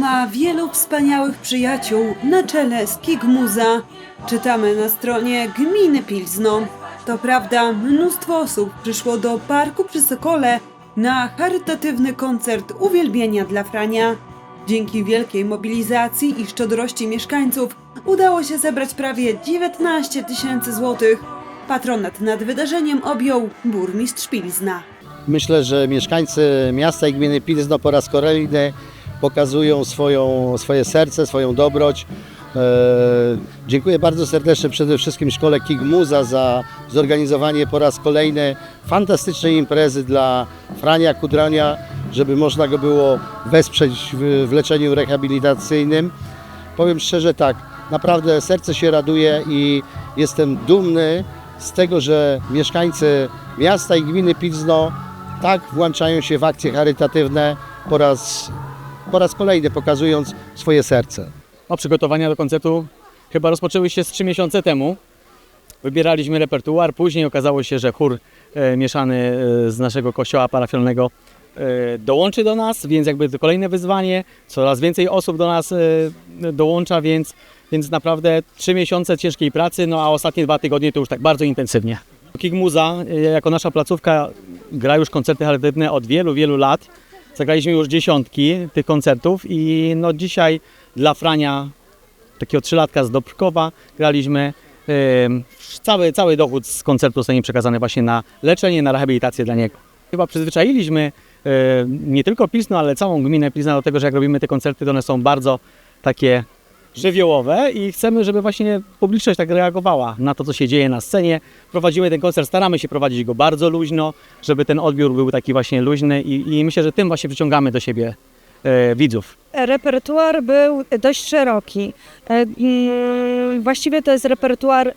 ma wielu wspaniałych przyjaciół na czele z Kigmuza. Czytamy na stronie Gminy Pilzno. To prawda, mnóstwo osób przyszło do parku przy Sokole na charytatywny koncert uwielbienia dla Frania. Dzięki wielkiej mobilizacji i szczodrości mieszkańców udało się zebrać prawie 19 tysięcy złotych. Patronat nad wydarzeniem objął burmistrz Pilzna. Myślę, że mieszkańcy miasta i gminy Pilzno po raz kolejny pokazują swoją, swoje serce, swoją dobroć. E, dziękuję bardzo serdecznie przede wszystkim szkole Kigmuza za zorganizowanie po raz kolejny fantastycznej imprezy dla Frania Kudrania, żeby można go było wesprzeć w, w leczeniu rehabilitacyjnym. Powiem szczerze tak, naprawdę serce się raduje i jestem dumny z tego, że mieszkańcy miasta i gminy Pilzno tak włączają się w akcje charytatywne po raz, po raz kolejny pokazując swoje serce. No, przygotowania do koncertu chyba rozpoczęły się z trzy miesiące temu. Wybieraliśmy repertuar, później okazało się, że chór e, mieszany e, z naszego kościoła parafialnego e, dołączy do nas, więc jakby to kolejne wyzwanie. Coraz więcej osób do nas e, dołącza, więc, więc naprawdę trzy miesiące ciężkiej pracy, no a ostatnie dwa tygodnie to już tak bardzo intensywnie. Kick Muza, e, jako nasza placówka, gra już koncerty charytatywne od wielu, wielu lat. Zagraliśmy już dziesiątki tych koncertów i no dzisiaj dla Frania, takiego trzylatka z Dobrkowa, graliśmy. em, cały, cały dochód z koncertu zostanie przekazany właśnie na leczenie, na rehabilitację dla niego. Chyba przyzwyczailiśmy e, nie tylko Pilsno, ale całą gminę Pilsna do tego, że jak robimy te koncerty, to one są bardzo takie żywiołowe i chcemy, żeby właśnie publiczność tak reagowała na to, co się dzieje na scenie. Prowadzimy ten koncert, staramy się prowadzić go bardzo luźno, żeby ten odbiór był taki właśnie luźny i, i myślę, że tym właśnie przyciągamy do siebie e, widzów. Repertuar był dość szeroki. E, mm, Właściwie to jest repertuar e,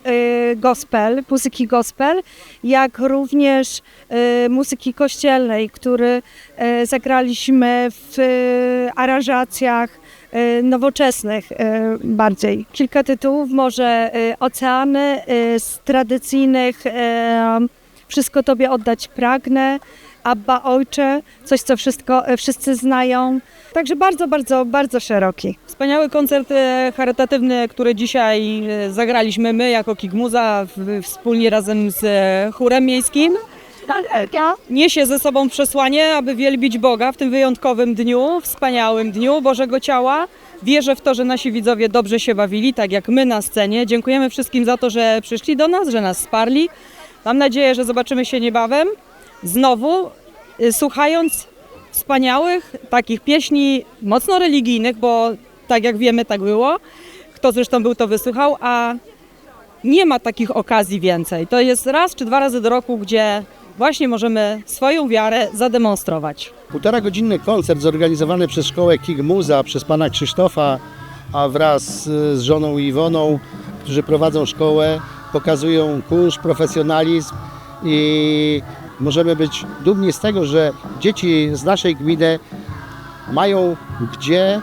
gospel, muzyki gospel, jak również e, muzyki kościelnej, który zagraliśmy w aranżacjach nowoczesnych e, bardziej. Kilka tytułów, może e, Oceany e, z tradycyjnych e, Wszystko Tobie oddać pragnę, Abba Ojcze, coś co wszystko, e, wszyscy znają. Także bardzo, bardzo, bardzo szeroki. Wspaniały koncert e, charytatywny, który dzisiaj e, zagraliśmy my jako Kigmuza w- wspólnie razem z e, chórem miejskim. Niesie ze sobą przesłanie, aby wielbić Boga w tym wyjątkowym dniu, wspaniałym dniu Bożego Ciała. Wierzę w to, że nasi widzowie dobrze się bawili, tak jak my na scenie. Dziękujemy wszystkim za to, że przyszli do nas, że nas wsparli. Mam nadzieję, że zobaczymy się niebawem znowu, y, słuchając wspaniałych takich pieśni mocno religijnych, bo tak jak wiemy, tak było. Kto zresztą był, to wysłuchał, a nie ma takich okazji więcej. To jest raz czy dwa razy do roku, gdzie właśnie możemy swoją wiarę zademonstrować. Półtora godzinny koncert zorganizowany przez szkołę Kigmuza, przez pana Krzysztofa, a wraz z żoną Iwoną, którzy prowadzą szkołę, pokazują kunsz, profesjonalizm i możemy być dumni z tego, że dzieci z naszej gminy mają gdzie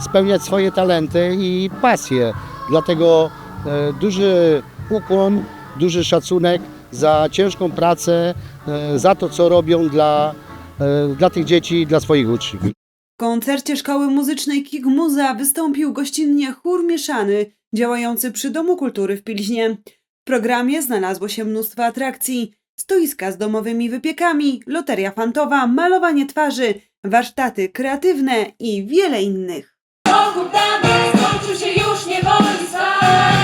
spełniać swoje talenty i pasje. Dlatego e, duży ukłon, duży szacunek za ciężką pracę, e, za to, co robią dla, e, dla tych dzieci i dla swoich uczniów. W koncercie Szkoły Muzycznej Kigmuza wystąpił gościnnie chór mieszany działający przy Domu Kultury w Pilźnie. W programie znalazło się mnóstwo atrakcji, stoiska z domowymi wypiekami, loteria fantowa, malowanie twarzy, warsztaty kreatywne i wiele innych. Pokój damy, skończył się już nie woli spać.